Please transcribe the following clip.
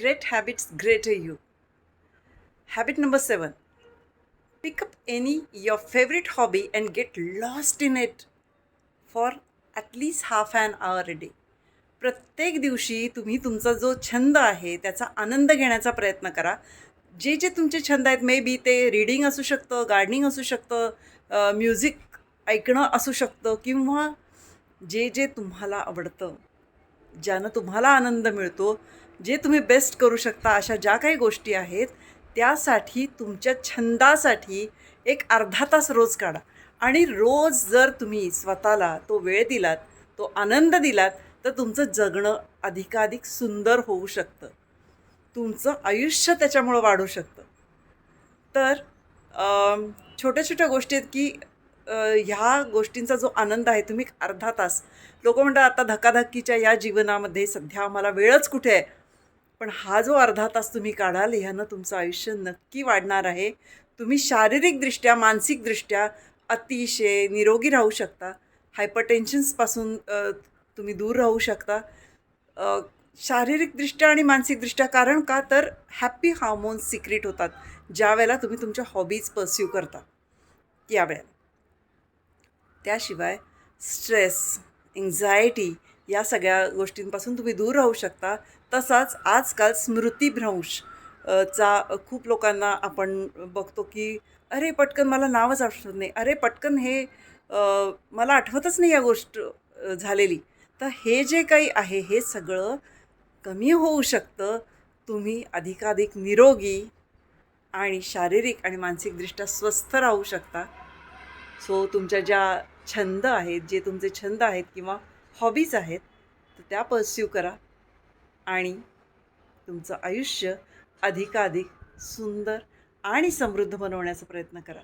Great habits greater you habit number seven pick up any your favourite hobby and get lost in it for at least half an hour a day प्रत्येक दिवशी तुम्ही तुमचा जो छंद आहे त्याचा आनंद घेण्याचा प्रयत्न करा जे जे तुमचे छंद आहेत मे बी ते रीडिंग असू शकतं गार्डनिंग असू शकतं म्युझिक ऐकणं असू शकतं किंवा जे जे तुम्हाला आवडतं ज्यानं तुम्हाला आनंद मिळतो जे तुम्ही बेस्ट करू शकता अशा ज्या काही गोष्टी आहेत त्यासाठी तुमच्या छंदासाठी एक अर्धा तास रोज काढा. आणि रोज जर तुम्ही स्वतःला तो वेळ दिलात तो आनंद दिलात तर तुमचं जगणं अधिकाधिक सुंदर होऊ शकतं. तुमचं आयुष्य त्याच्यामुळं वाढू शकतं. तर छोट्या छोट्या गोष्टी आहेत की ह्या गोष्टींचा जो आनंद आहे तुम्ही अर्धा तास. लोक म्हणतात आता धकाधकीच्या या जीवनामध्ये सध्या आम्हाला वेळच कुठे आहे? पण हा जो अर्धा तास तुम्ही काढाल ह्यानं तुमचं आयुष्य नक्की वाढणार आहे. तुम्ही शारीरिकदृष्ट्या मानसिकदृष्ट्या अतिशय निरोगी राहू शकता. हायपरटेन्शन्सपासून तुम्ही दूर राहू शकता. शारीरिकदृष्ट्या आणि मानसिकदृष्ट्या कारण का? तर हॅप्पी हार्मोन्स सिक्रेट होतात ज्या वेळेला तुम्ही तुमच्या हॉबीज पर्स्यू करता. यावेळेला. त्याशिवाय स्ट्रेस एन्झायटी या सगळ्या गोष्टींपासून तुम्ही दूर राहू शकता. तसाच आजकाल स्मृतिभ्रंश चा खूप लोकांना आपण बघतो की अरे पटकन मला नावच आठवत नाही. अरे पटकन हे मला आठवतच नाही या गोष्ट झालेली. तर हे जे काही आहे हे सगळं कमी होऊ शकतं. तुम्ही अधिकाधिक निरोगी आणि शारीरिक आणि मानसिकदृष्ट्या स्वस्थ राहू शकता. सो तुमच्या ज्या छंद आहेत जे तुमचे छंद आहेत किंवा हॉबीज आहेत तर त्या पर्स्यू करा आणि तुमचं आयुष्य अधिकाधिक सुंदर आणि समृद्ध बनवण्याचा प्रयत्न करा.